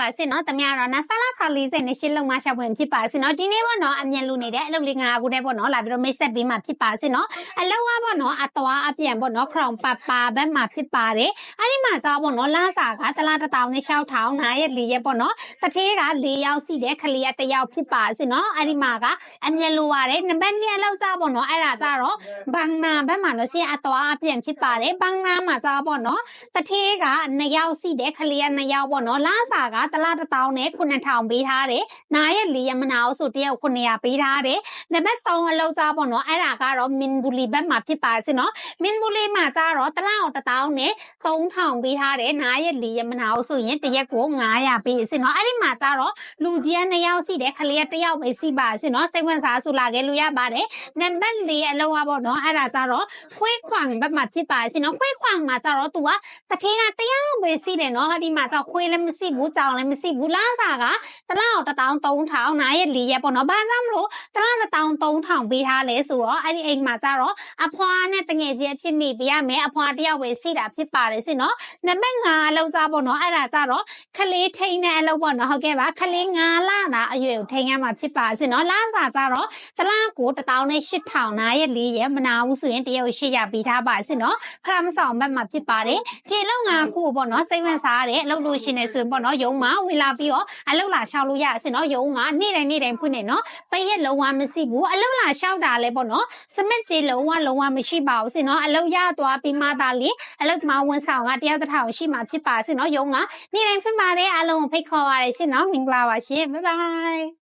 ပါစေနော်တမရတော့နာဆလာခါလေးစိတ်နဲ့ရှင်းလုံးမရှောက်ဝင်ဖြစ်ပါစေနော်ဒီနေ့ပေါ့နော်အမြန်လူနေတဲ့အလုပ်လေးငါအခုတည်းပေါ့နော်လာပြီးတော့မိတ်ဆက်ပေးမှဖြစ်ပါစေနော်အလောက်ကပေါ့နော်အသွားအပြန်ပေါ့နော်ခရောင်ပပါဘက်မှာဖြစ်ပါတယ်အဲ့ဒီမှာသာပေါ့နော်လာစာကတလားတစ်တောင်နဲ့ရှောက်ထောင်နားရဲ့လေးရဲ့ပေါ့နော်တထေးက၄ယောက်စီတဲ့ခလေးကတစ်ယောက်ဖြစ်ပါစေနော်အဲ့ဒီမှာကအမြန်လူပါတယ်နံပါတ်2လောက်စားပေါ့နော်အဲ့ဒါကြတော့ဘန်နာဘက်မှာတော့စီအသွားအပြန်ဖြစ်ပါတယ်ဘန်နာမှာစားပေါ့နော်တထေးက2ယောက်စီတဲ့ခလေးက2ယောက်ပေါ့နော်လာစာကတလားတစ်တောင်းနဲ့9000ပေးထားတယ်နားရဲ့လေးရမနာအောင်ဆိုတယောက်900ပေးထားတယ်နံပါတ်3အလောက်စားပေါ့နော်အဲ့ဒါကတော့မင်ဘူလီဘက်မှာဖြစ်ပါစေနော်မင်ဘူလီမှာကျတော့တလားအောင်တစ်တောင်းနဲ့3000ပေးထားတယ်နားရဲ့လေးရမနာအောင်ဆိုရင်တရက်ကို900ပေးစေနော်အဲ့ဒီမှာကျတော့လူကြီးက2ယောက်စီတဲ့ခလေးက1ယောက်ပဲစီပါစေနော်စိတ်ဝင်စားဆိုလာခဲ့လို့ရပါတယ်နံပါတ်4အလောက်ပါပေါ့နော်အဲ့ဒါကျတော့ခွေးခွန်ဘက်မှာဖြစ်ပါစေနော်ခွေးခွန်မှာကျတော့ तू ကတထင်းကတရားပဲစီးတယ်နော်ဒီမှာတော့ခွေးလည်းမရှိဘူးကြောင်လည်းမရှိဘူးလားစာကတလောက်1300နားရဲ့လေးရက်ပေါ့နော်ဘာသာမလို့တလောက်1300ပေးထားလဲဆိုတော့အဲ့ဒီအိမ်မှာကျတော့အဖွာနဲ့တငယ်ချင်းဖြစ်နေပြရမယ်အဖွာတယောက်ပဲစီးတာဖြစ်ပါတယ်စင်နော်နံပါတ်5အလောက်စားပေါ့နော်အဲ့ဒါကျတော့ခလေးထိန်တဲ့အလုပ်ပေါ့နော်ဟုတ်ကဲ့ပါခလေး9လတာအရွယ်ကိုထိန်ရမှာဖြစ်ပါစင်နော်လားစာကျတော့တလားကို18000နားရဲ့လေးရက်မနာဘူးဆိုရင်တယောက်800ပေးထားပါစင်နော်ခရမဆောင်ဘက်မှာဖြစ်ပါတယ်ဒီအလောက်ငါခုပေါ့နော်စိတ်ဝင်စားရတဲ့အလုပ်လို့ရှင်းနေဆိုရင်ပေါ့နော်ယုံမှာဝင်လာပြီးတော့အလုပ်လာရှောက်လို့ရအစင်နော်ယုံကနေ့တိုင်းနေ့တိုင်းဖွင့်နေနော်ပရက်လုံးဝမရှိဘူးအလုပ်လာရှောက်တာလဲပေါ့နော်စမစ်ကြီးလုံးဝလုံးဝမရှိပါဘူးစင်နော်အလုပ်ရသွားပြီးမှသာလေအလုပ်သမားဝန်ဆောင်ကတယောက်တစ်ထောင်ရှိမှဖြစ်ပါစင်နော်ယုံကနေ့တိုင်းဖွင့်ပါတယ်အလုံးကိုဖိတ်ခေါ်ပါရရှင်နော်မင်္ဂလာပါရှင်ဘိုင်ဘိုင်